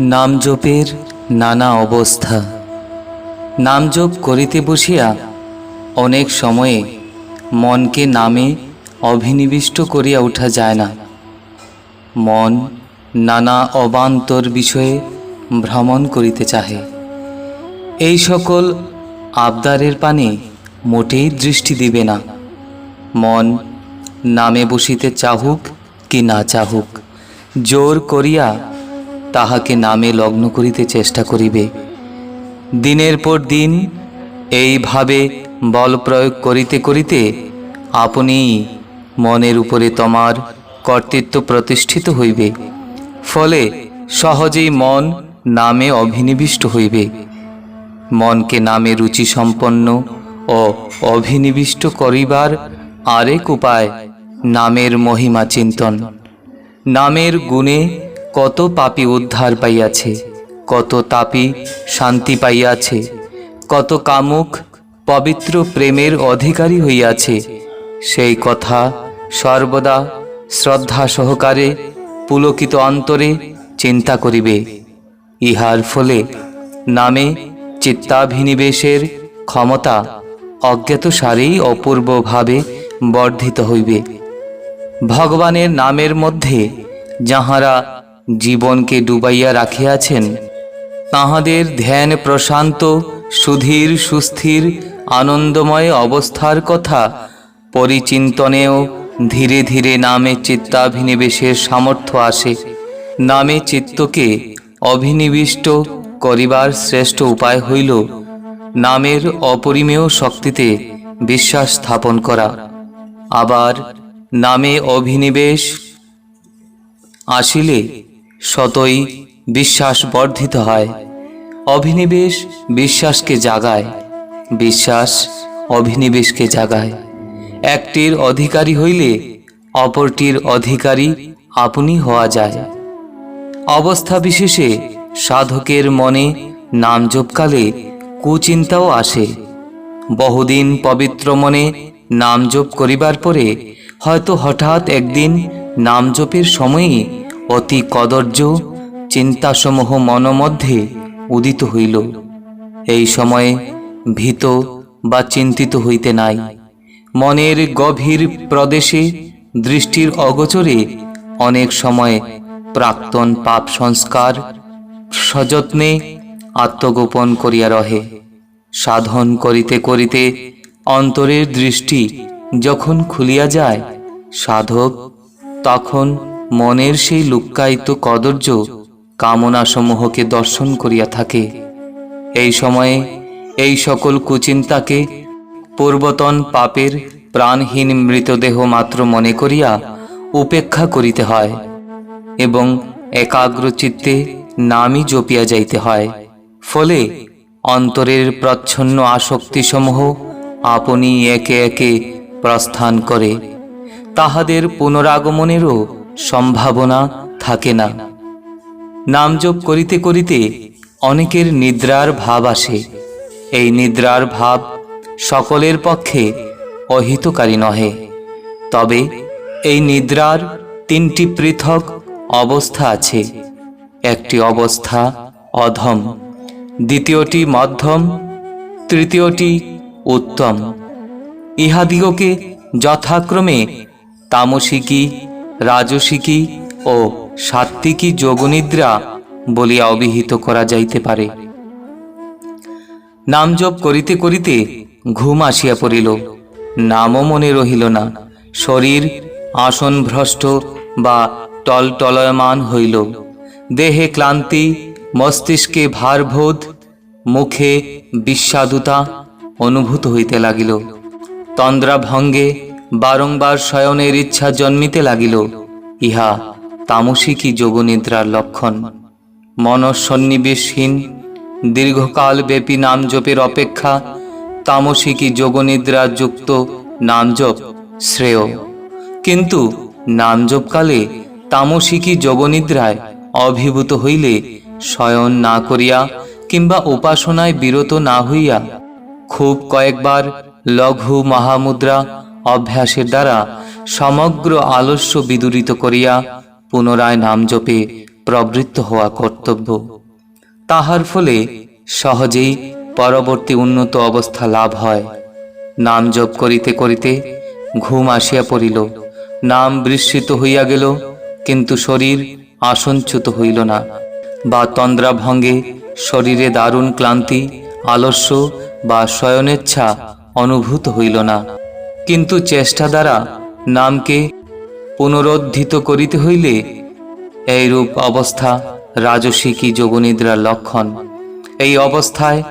নামজপের নানা অবস্থা। নামজপ করিতে বসিয়া অনেক সময়ে মনকে নামে অভিনিবিষ্ট করিয়া ওঠা যায় না। মন নানা অবান্তর বিষয়ে ভ্রমণ করিতে চাহে। এই সকল আবদারের পানে মোটেই দৃষ্টি দিবে না। মন নামে বসিতে চাহুক কি না চাহুক, জোর করিয়া তাহাকে নামে লগ্ন করিতে চেষ্টা করিবে। দিনের পর দিন এইভাবে বল প্রয়োগ করিতে করিতে আপনি মনের উপরে তোমার কর্তৃত্ব প্রতিষ্ঠিত হইবে। ফলে সহজেই মন নামে অভিনিবিষ্ট হইবে। মনকে নামে রুচি সম্পন্ন ও অভিনিবিষ্ট করিবার আরেক উপায় নামের মহিমা চিন্তন। নামের গুণে কত পাপী উদ্ধার পাইয়াছে, কত তাপী শান্তি পাইয়াছে, কত কামুক পবিত্র প্রেমের অধিকারী হইয়াছে, সেই কথা সর্বদা শ্রদ্ধা সহকারে পুলকিত অন্তরে চিন্তা করিবে। ইহার ফলে নামে চিত্তাভিনিবেশের ক্ষমতা অজ্ঞাতসারেই অপূর্বভাবে বর্ধিত হইবে। ভগবানের নামের মধ্যে যাহারা জীবনকে ডুবাইয়া রাখিয়াছেন, তাহাদের ধ্যান প্রশান্ত, সুধীর, সুস্থির, আনন্দময় অবস্থার কথা পরিচিন্তনেও ধীরে ধীরে নামে চিত্তাভিনিবেশের সামর্থ্য আসে। নামে চিত্তকে অভিনিবিষ্ট করিবার শ্রেষ্ঠ উপায় হইল নামের অপরিমেয় শক্তিতে বিশ্বাস স্থাপন করা। আবার নামে অভিনিবেশ আসিলে শতই বিশ্বাস বর্ধিত হয়। অভিনিবেশ বিশ্বাসকে জাগায়। বিশ্বাস অভিনিবেশকে জাগায়। একটির অধিকারী হইলে অপরটির অধিকারী আপনি হওয়া যায়। অবস্থা বিশেষে সাধকের মনে নাম জপকালে কুচিন্তাও আসে। বহুদিন পবিত্র মনে নাম জপ করিবার পরে হয়তো হঠাৎ একদিন নাম জপের সময়ে অতি কদর্য চিন্তাসমূহ মনোমধ্যে উদিত হইল। এই সময়ে ভীত বা চিন্তিত হইতে নাই। মনের গভীর প্রদেশে দৃষ্টির অগোচরে অনেক সময় প্রাক্তন পাপ সংস্কার সযত্নে আত্মগোপন করিয়া রহে। সাধন করিতে করিতে অন্তরের দৃষ্টি যখন খুলিয়া যায়, সাধক তখন মনের সেই লুক্কায়িত কদর্য কামনাসমূহকে দর্শন করিয়া থাকে। এই সময়ে এই সকল কুচিন্তাকে পূর্বতন পাপের প্রাণহীন মৃতদেহ মাত্র মনে করিয়া উপেক্ষা করিতে হয় এবং একাগ্র চিত্তে নামই জপিয়া যাইতে হয়। ফলে অন্তরের প্রচ্ছন্ন আসক্তিসমূহ আপনি একে একে প্রস্থান করে। তাহাদের পুনরাগমনেরও সম্ভাবনা থাকে না। নামযোগ করিতে করিতে অনেকের নিদ্রার ভাব আসে। এই নিদ্রার ভাব সকলের পক্ষে অহিতকারী নহে। তবে এই নিদ্রার তিনটি পৃথক অবস্থা আছে। একটি অবস্থা অধম, দ্বিতীয়টি মধ্যম, তৃতীয়টি উত্তম। ইহাদিগকে যথাক্রমে তামসিকী রাজসিকী ও সাত্ত্বিকী যোগনিদ্রা বলিয়া অভিহিত করা যাইতে পারে। নামজপ করিতে করিতে ঘুম আসিয়া পড়িল। নামও মনে রহিল না। শরীর আসন ভ্রষ্ট বা টলটলয়মান হইল। দেহে ক্লান্তি, মস্তিষ্কে ভারবোধ, মুখে বিস্বাদুতা অনুভূত হইতে লাগিল। তন্দ্রা ভঙ্গে বারংবার শয়নের ইচ্ছা জন্মিতে লাগিল। ইহা তামসিকী যোগনিদ্রার লক্ষণ। মনসন্নিবেশহীন দীর্ঘকাল ব্যাপী নামজপের অপেক্ষা তামসিকী যোগনিদ্রা যুক্ত নামজপ শ্রেয়। কিন্তু নামজপকালে তামসিকী যোগনিদ্রায় অভিভূত হইলে শয়ন না করিয়া কিংবা উপাসনায় বিরত না হইয়া খুব কয়েকবার লঘু মহামুদ্রা অভ্যাসের দ্বারা সমগ্র আলস্য বিদূরিত করিয়া পুনরায় নাম জপে প্রবৃত্ত হওয়া কর্তব্য। তাহার ফলে সহজেই পরবর্তী উন্নত অবস্থা লাভ হয়। নাম জপ করিতে করিতে ঘুম আসিয়া পড়িল, নাম বিস্মৃত হইয়া গেল, কিন্তু শরীর আসঞ্চ্যুত হইল না বা তন্দ্রা ভঙ্গে শরীরে দারুণ ক্লান্তি, আলস্য বা শয়নেচ্ছা অনুভূত হইল না। কিন্তু চেষ্টা দ্বারা নামকে পুনরুদ্ধিত করিতে হইলে এইরূপ অবস্থা রাজসিকী যোগনিদ্রার লক্ষণ। এই অবস্থায়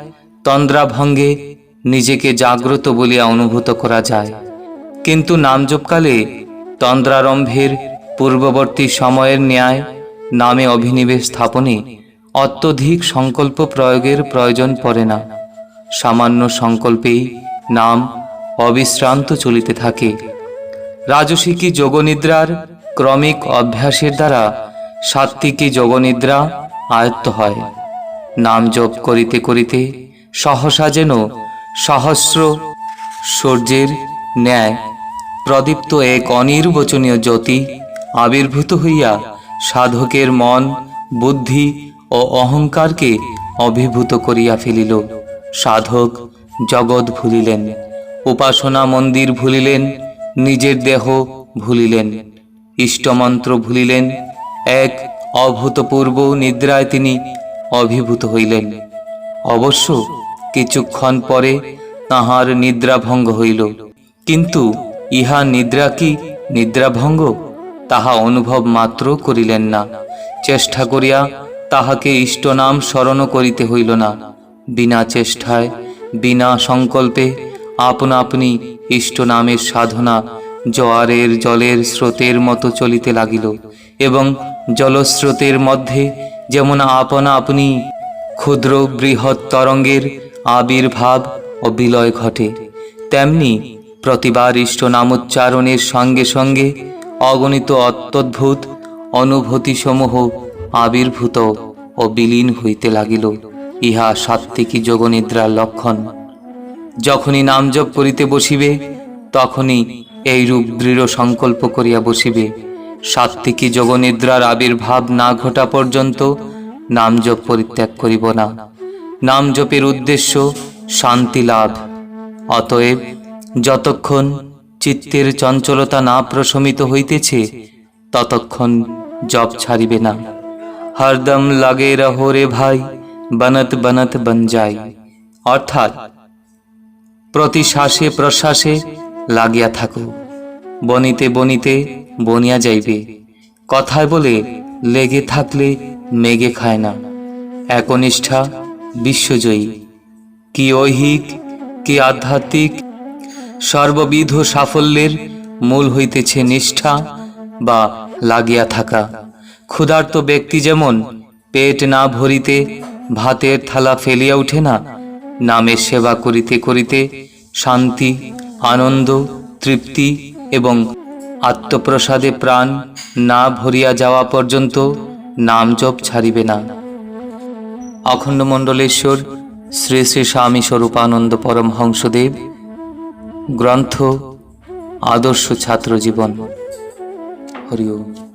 তন্দ্রাভঙ্গে নিজেকে জাগ্রত বলিয়া অনুভূত করা যায়। কিন্তু নামজপকালে তন্দ্রারম্ভের পূর্ববর্তী সময়ের ন্যায় নামে অভিনিবেশ স্থাপনে অত্যধিক সংকল্প প্রয়োগের প্রয়োজন পড়ে না। সামান্য সংকল্পেই নাম অবিশ্রান্ত চলিতে থাকে। রাজসিকী যোগনিদ্রার ক্রমিক অভ্যাসের দ্বারা সাত্ত্বিকী যোগনিদ্রা আয়ত্ত হয়। নাম জপ করিতে করিতে সহসা যেন সহস্র সূর্যের ন্যায় প্রদীপ্ত এক অনির্বচনীয় জ্যোতি আবির্ভূত হইয়া সাধকের মন, বুদ্ধি ও অহংকারকে অভিভূত করিয়া ফেলিল। সাধক জগৎ ভুলিলেন। উপাসনা মন্দির ভুলিলেন, নিজের দেহ ভুলিলেন, ইষ্টমন্ত্র ভুলিলেন, এক অভূতপূর্ব নিদ্রায় তিনি অভিভূত হইলেন। অবশ্য কিছুক্ষণ পরে তাহার নিদ্রাভঙ্গ হইল। কিন্তু ইহা নিদ্রা কি নিদ্রাভঙ্গ তাহা অনুভব মাত্র করিলেন না। চেষ্টা করিয়া তাহাকে ইষ্টনাম স্মরণ করিতে হইল না। বিনা চেষ্টায়, বিনা সংকল্পে আপনা আপনি ইষ্ট নামের সাধনা জোয়ারের জলের স্রোতের মতো চলিতে লাগিল এবং জলস্রোতের মধ্যে যেমন আপনা আপনি ক্ষুদ্র বৃহৎ তরঙ্গের আবির্ভাব ও বিলয় ঘটে, তেমনি প্রতিবার ইষ্ট নামোচ্চারণের সঙ্গে সঙ্গে অগণিত অত্যদ্ভুত অনুভূতিসমূহ আবির্ভূত ও বিলীন হইতে লাগিল। ইহা সাত্ত্বিকী যোগনিদ্রার লক্ষণ। যখনই নাম জপ করিতে বসিবে, তখনই এইরূপ দৃঢ় সংকল্প করিয়া বসিবে। সাত্ত্বিকী যোগনিদ্রার আবির্ভাব না ঘটা পর্যন্ত নাম জপ পরিত্যাগ করিব না। নাম জপের উদ্দেশ্য শান্তি লাভ। অতএব যতক্ষণ চিত্তের চঞ্চলতা না প্রশমিত হইতেছে, ততক্ষণ জপ ছাড়িবে না। হরদম লাগে রহো রে ভাই, বনত বনত বন যাই। অর্থাৎ প্রতি শ্বাসে প্রশ্বাসে লাগিয়া থাকো। বনিতে বনিতে বনিয়া যাইবে। কথায় বলে লেগে থাকলে মেঘে খায় না। একনিষ্ঠা বিশ্বজয়ী। কি ঐহিক, কি আধ্যাত্মিক, সর্ববিধ সাফল্যের মূল হইতেছে নিষ্ঠা বা লাগিয়া থাকা। ক্ষুধার্ত ব্যক্তি যেমন পেট না ভরিতে ভাতের থালা ফেলিয়া ওঠে না নামের সেবা করিতে করিতে শান্তি, আনন্দ, তৃপ্তি এবং আত্মপ্রসাদে প্রাণ না ভরিয়া যাওয়া পর্যন্ত নাম জপ ছাড়িবে না। অখণ্ড মণ্ডলেশ্বর শ্রী শ্রী স্বামী স্বরূপানন্দ পরমহংসদেব, গ্রন্থ, আদর্শ ছাত্র জীবন হরি ওম।